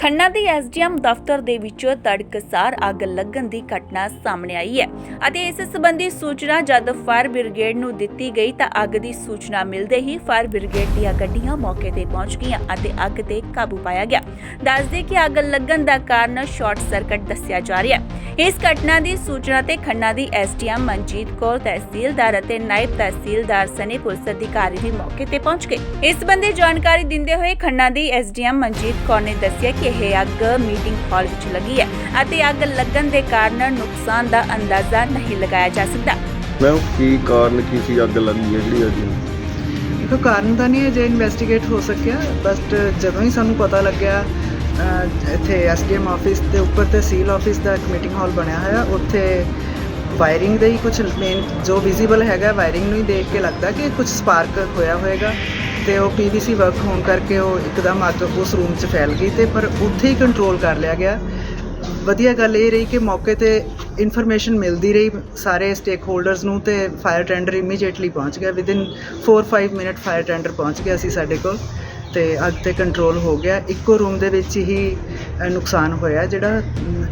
ਖੰਨਾ ਦੇ ਐਸਡੀਐਮ ਦਫ਼ਤਰ ਦੇ ਵਿੱਚ ਤੜਕਸਾਰ ਅੱਗ ਲੱਗਣ ਦੀ ਘਟਨਾ ਸਾਹਮਣੇ ਆਈ ਹੈ ਅਤੇ ਇਸ ਸੰਬੰਧੀ ਸੂਚਨਾ, ਜਦ ਫਾਇਰ ਬ੍ਰਿਗੇਡ ਨੂੰ ਦਿੱਤੀ ਗਈ ਤਾਂ ਅੱਗ ਦੀ ਸੂਚਨਾ ਮਿਲਦੇ ਹੀ ਫਾਇਰ ਬ੍ਰਿਗੇਡ ਦੀਆਂ ਗੱਡੀਆਂ ਮੌਕੇ ਤੇ ਪਹੁੰਚ ਗਈਆਂ ਅਤੇ ਅੱਗ ਤੇ ਕਾਬੂ ਪਾਇਆ ਗਿਆ। ਦੱਸਦੇ ਕਿ ਅੱਗ ਲੱਗਣ ਦਾ ਕਾਰਨ ਸ਼ਾਰਟ ਸਰਕਟ ਦੱਸਿਆ ਜਾ ਰਿਹਾ ਹੈ। ਇਸ ਘਟਨਾ ਦੀ ਸੂਚਨਾ ਤੇ ਖੰਨਾ ਦੀ ਐਸਡੀਐਮ ਮਨਜੀਤ ਕੌਰ ਤਹਿਸੀਲਦਾਰ ਅਤੇ ਨਾਇਬ ਤਹਿਸੀਲਦਾਰ ਸਨੇ ਪੁਲਿਸ ਅਧਿਕਾਰੀ ਵੀ ਮੌਕੇ ਤੇ ਪਹੁੰਚ ਗਏ। ਇਸ ਸੰਬੰਧੀ ਜਾਣਕਾਰੀ ਦਿੰਦੇ ਹੋਏ ਖੰਨਾ ਦੀ ਐਸਡੀਐਮ ਮਨਜੀਤ ਕੌਰ ਨੇ ਦੱਸਿਆ ਕਿ ਇਹ ਅੱਗ ਮੀਟਿੰਗ ਹਾਲ ਵਿੱਚ ਲੱਗੀ ਹੈ ਅਤੇ ਅੱਗ ਲੱਗਣ ਦੇ ਕਾਰਨ ਨੁਕਸਾਨ ਦਾ ਅੰਦਾਜ਼ਾ ਨਹੀਂ ਲਗਾਇਆ ਜਾ ਸਕਦਾ। ਮੈਂ ਕੀ ਕਾਰਨ ਕੀ ਸੀ ਅੱਗ ਲੱਗੀ ਹੈ ਜਿਹੜੀ ਅੱਜ ਦੇਖੋ ਕਾਰਨ ਤਾਂ ਨਹੀਂ ਅਜੇ ਇਨਵੈਸਟੀਗੇਟ ਹੋ ਸਕਿਆ ਬਟ ਜਦੋਂ ਹੀ ਸਾਨੂੰ ਪਤਾ ਲੱਗਿਆ ਇੱਥੇ ਐਸਡੀਐਮ ਆਫਿਸ ਦੇ ਉੱਪਰ ਤਹਿਸੀਲ ਆਫਿਸ ਦਾ ਇੱਕ ਮੀਟਿੰਗ ਹਾਲ ਬਣਿਆ ਹੋਇਆ। ਉੱਥੇ ਵਾਇਰਿੰਗ ਦਾ ਹੀ ਕੁਝ ਮੇਨ ਜੋ ਵਿਜ਼ੀਬਲ ਹੈਗਾ ਵਾਇਰਿੰਗ ਨੂੰ ਹੀ ਦੇਖ ਕੇ ਲੱਗਦਾ ਕਿ ਕੁਝ ਸਪਾਰਕ ਹੋਇਆ ਹੋਵੇਗਾ ਤੇ ਉਹ ਪੀਵੀਸੀ ਵਰਕ ਹੋਣ ਕਰਕੇ ਉਹ ਇੱਕਦਮ ਅੱਗ ਉਸ ਰੂਮ 'ਚ ਫੈਲ ਗਈ ਤੇ ਪਰ ਉੱਥੇ ਹੀ ਕੰਟਰੋਲ ਕਰ ਲਿਆ ਗਿਆ। ਵਧੀਆ ਗੱਲ ਇਹ ਰਹੀ ਕਿ ਮੌਕੇ ਤੇ ਇਨਫੋਰਮੇਸ਼ਨ ਮਿਲਦੀ ਰਹੀ ਸਾਰੇ ਸਟੇਕ ਹੋਲਡਰਸ ਨੂੰ ਤੇ ਫਾਇਰ ਟੈਂਡਰ ਇਮੀਡੀਏਟਲੀ ਪਹੁੰਚ ਗਿਆ। ਵਿਦਿਨ 4-5 ਮਿੰਟ ਫਾਇਰ ਟੈਂਡਰ ਪਹੁੰਚ ਗਿਆ ਸੀ ਸਾਡੇ ਕੋਲ। ਤੇ ਅੱਗ ਤੇ ਕੰਟਰੋਲ ਹੋ ਗਿਆ। ਇੱਕੋ ਰੂਮ ਦੇ ਵਿੱਚ ਹੀ ਨੁਕਸਾਨ ਹੋਇਆ ਜਿਹੜਾ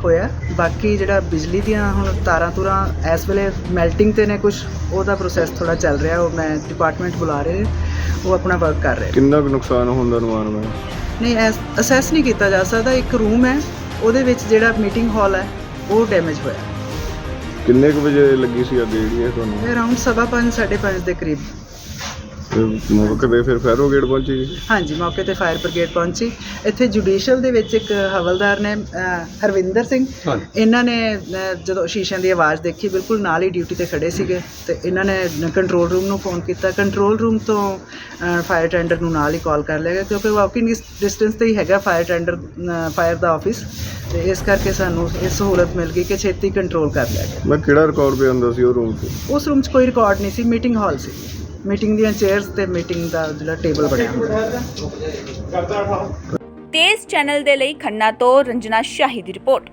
ਹੋਇਆ। ਬਾਕੀ ਜਿਹੜਾ ਬਿਜਲੀ ਦੀਆਂ ਹੁਣ ਤਾਰਾਂ ਤੁਰਾਂ ਇਸ ਵੇਲੇ ਮੈਲਟਿੰਗ ਤੇ ਨੇ ਕੁਝ ਉਹਦਾ ਪ੍ਰੋਸੈਸ ਥੋੜਾ ਚੱਲ ਰਿਹਾ। ਉਹ ਮੈਂ ਡਿਪਾਰਟਮੈਂਟ ਬੁਲਾ ਰਹੇ ਉਹ ਆਪਣਾ ਵਰਕ ਕਰ ਰਹੇ ਕਿੰਨਾ ਕੁ ਨੁਕਸਾਨ ਹੋਣ ਦਾ ਅਨੁਮਾਨ ਮੈਂ ਨਹੀਂ ਅਸੈਸ ਨਹੀਂ ਕੀਤਾ ਜਾ ਸਕਦਾ। ਇੱਕ ਰੂਮ ਹੈ ਉਹਦੇ ਵਿੱਚ ਜਿਹੜਾ ਮੀਟਿੰਗ ਹਾਲ ਹੈ ਉਹ ਡੈਮੇਜ ਹੋਇਆ। ਕਿੰਨੇ ਕੁ ਵਜੇ ਲੱਗੀ ਸੀ ਅੱਗ ਜਿਹੜੀ ਹੈ ਤੁਹਾਨੂੰ? ਇਹ ਅਰਾਊਂਡ ਸਵਾ ਪੰਜ ਸਾਢੇ ਪੰਜ ਦੇ ਕਰੀਬ। ਮੌਕੇ ਤੇ ਫਿਰ ਫਾਇਰ ਗੇਟ ਪਹੁੰਚੀ ਜੀ। ਹਾਂਜੀ ਮੌਕੇ ਤੇ ਫਾਇਰ ਬ੍ਰਿਗੇਡ ਪਹੁੰਚੀ। ਇੱਥੇ ਜੁਡੀਸ਼ੀਅਲ ਦੇ ਵਿੱਚ ਇੱਕ ਹਵਲਦਾਰ ਨੇ ਅਹ, ਹਰਵਿੰਦਰ ਸਿੰਘ। ਇਹਨਾਂ ਨੇ ਅਹ, ਜਦੋਂ ਸ਼ੀਸ਼ਿਆਂ ਦੀ ਆਵਾਜ਼ ਦੇਖੀ ਬਿਲਕੁਲ ਨਾਲ ਹੀ ਡਿਊਟੀ ਤੇ ਖੜੇ ਸੀਗੇ ਤੇ ਇਹਨਾਂ ਨੇ ਕੰਟਰੋਲ ਰੂਮ ਨੂੰ ਫੋਨ ਕੀਤਾ। ਕੰਟਰੋਲ ਰੂਮ ਤੋਂ ਫਾਇਰ ਟੈਂਡਰ ਨੂੰ ਨਾਲ ਹੀ ਕਾਲ ਕਰ ਲਿਆ ਗਿਆ ਕਿਉਂਕਿ ਵਾਕਿੰਗ ਡਿਸਟੈਂਸ ਤੇ ਹੀ ਹੈਗਾ ਫਾਇਰ ਟੈਂਡਰ ਫਾਇਰ ਦਾ ਆਫਿਸ ਤੇ ਇਸ ਕਰਕੇ ਸਾਨੂੰ ਇਹ ਸਹੂਲਤ ਮਿਲ ਗਈ ਕਿ ਛੇਤੀ ਕੰਟਰੋਲ ਕਰ ਲਿਆ ਗਿਆ। ਮੈਂ ਕਿਹੜਾ ਰਿਕਾਰਡ ਪਿਆ ਹੁੰਦਾ ਸੀ ਉਹ ਰੂਮ 'ਚ? ਉਸ ਰੂਮ 'ਚ ਕੋਈ ਰਿਕਾਰਡ ਨਹੀਂ ਸੀ ਮੀਟਿੰਗ ਹਾਲ ਸੀ। ਮੀਟਿੰਗ ਦੀਆਂ ਚੇਅਰਸ ਤੇ ਮੀਟਿੰਗ ਦਾ ਜਿਹੜਾ ਟੇਬਲ ਬਣਿਆ ਹੁੰਦਾ। ਤੇਜ਼ ਚੈਨਲ ਦੇ ਲਈ ਖੰਨਾ ਤੋਂ ਰੰਜਨਾ ਸ਼ਾਹੀ ਦੀ ਰਿਪੋਰਟ।